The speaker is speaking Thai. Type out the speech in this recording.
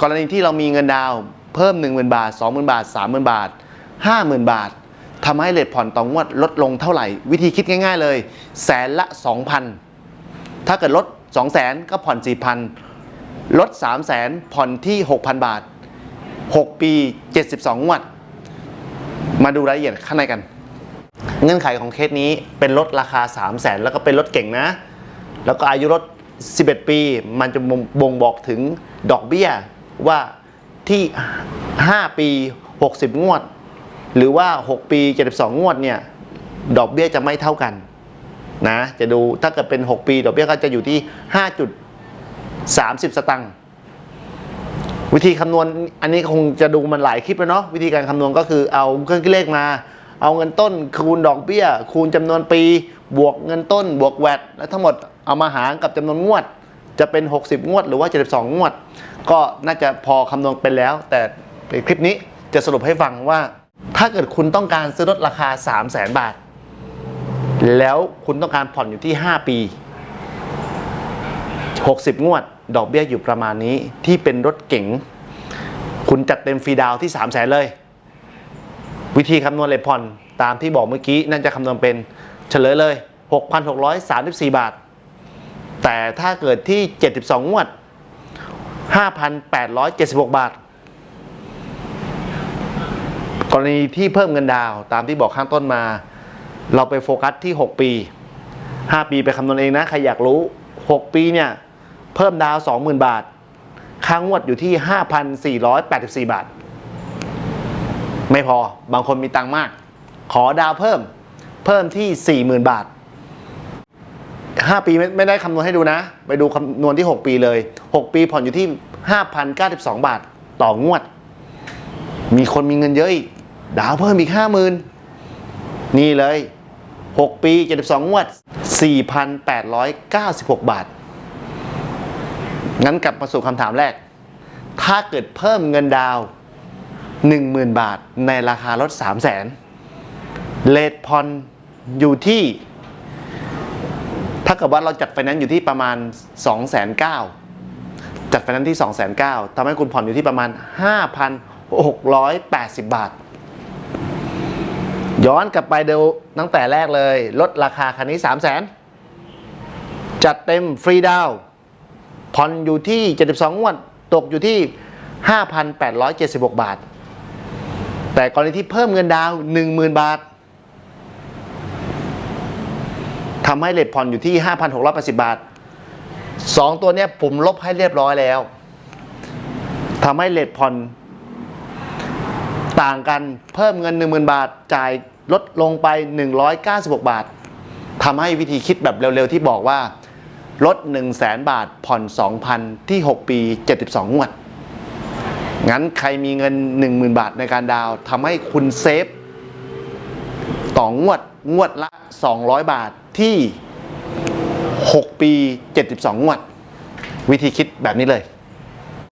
กรณีที่เรามีเงินดาวเพิ่ม 10,000 บาท 20,000 บาท 30,000 บาท 50,000 บาททำให้เลทผ่อนต่องวดลดลงเท่าไหร่ วิธีคิดง่าย ๆ เลย แสนละ 2,000 ถ้าเกิดลด 200,000ก็ผ่อน 4,000 ลด 300,000ผ่อนที่ 6,000 บาท 6 ปี 72 งวด มาดูรายละเอียดข้างในกัน เงื่อนไขของเคสนี้เป็นรถราคา 3 0 0แสนแล้วก็เป็นรถเก่งนะ แล้วก็อายุรถ 11 ปี มันจะบ่งบอกถึงดอกเบี้ย ว่าที่ 5 ปี 60 งวด หรือว่า 6 ปี 72 งวดเนี่ยดอกเบี้ยจะไม่เท่ากันนะจะดูถ้าเกิดเป็น 6 ปี ดอกเบี้ยก็จะอยู่ที่ 5.30 สตังค์วิธีคำนวณอันนี้คงจะดูมันหลายคลิปแล้วเนาะวิธีการคำนวณก็คือเอาเครื่องคิดเลขมา เอาเงินต้นคูณดอกเบี้ย คูณจำนวนปี บวกเงินต้น บวกแวดแล้วทั้งหมดเอามาหารกับจำนวนงวด จะเป็น 60 งวด หรือว่า 72 งวด ก็น่าจะพอคำนวณเป็นแล้ว แต่ในคลิปนี้จะสรุปให้ฟังว่า ถ้าเกิดคุณต้องการซื้อรถราคา 3 0 0 0 0 0บาท แล้วคุณต้องการผ่อนอยู่ที่ 5 ปี 60 งวด ดอกเบี้ยอยู่ประมาณนี้ที่เป็นรถเก๋งคุณจัดเต็มฟรีดาวที่ 3 0 0แสนเลย วิธีคำนวณเลทผ่อนตามที่บอกเมื่อกี้นั่นจะคำนวณเป็นเฉลยเลย 6,634 บาท แต่ถ้าเกิดที่ 72 งวด 5,876 บาท กรณีที่เพิ่มเงินดาวตามที่บอกข้างต้นมา เราไปโฟกัสที่ 6 ปี 5 ปีไปคำนวณเองนะ ใครอยากรู้ 6 ปีเนี่ย เพิ่มดาว 20,000 บาทค่างวดอยู่ที่ 5,484 บาท ไม่พอบางคนมีตังมาก ขอดาวเพิ่มเพิ่มที่ 40,000 บาท 5 ปีไม่ไม่ได้คำนวณให้ดูนะ ไปดูคำนวณที่ 6 ปีเลย 6 ปีผ่อนอยู่ที่ 5,092 บาทต่องวด มีคนมีเงินเยอะอีกดาวเพิ่มอีก 50,000 นี่เลย 6 ปี 72 งวด 4,896 บาท งั้นกลับมาสู่คำถามแรก ถ้าเกิดเพิ่มเงินดาวน์10,000 บาทในราคารถ 3 0 0 0 0 0เลทพอนอยู่ที่ เกิดว่าเราจัดไฟแนนซ์อยู่ที่ประมาณ 2 9 0 0 0จัดไฟแนนซ์ที่ 2 9 0 0 0ทำให้คุณผ่อนอยู่ที่ประมาณ 5,680 บาท ย้อนกลับไปเดูตั้งแต่แรกเลย ลดราคาคันนี้ 3 0 0 0 0 0จัดเต็มฟรีดาวน์ผ่อนอยู่ที่ 72งวดตกอยู่ที่ 5,876 บาท แต่กรณีที่เพิ่มเงินดาวน์10,000 บาท ทำให้เลทผ่อนอยู่ที่ 5,680 บาท 2 ตัวเนี้ยผมลบให้เรียบร้อยแล้วทำให้เลทผ่อนต่างกันเพิ่มเงิน 10,000 บาท จ่ายลดลงไป 196 บาททำให้วิธีคิดแบบเร็วๆที่บอกว่าลด 1 0 0 0 0แบาทผ่อน 2,000 ที่ 6 ปี 72 งวด งั้นใครมีเงิน 10,000 บาทในการดาวทำให้คุณเซฟต่องวด งวดละ 200 บาทที่ 6 ปี 72 งวด วิธีคิดแบบนี้เลย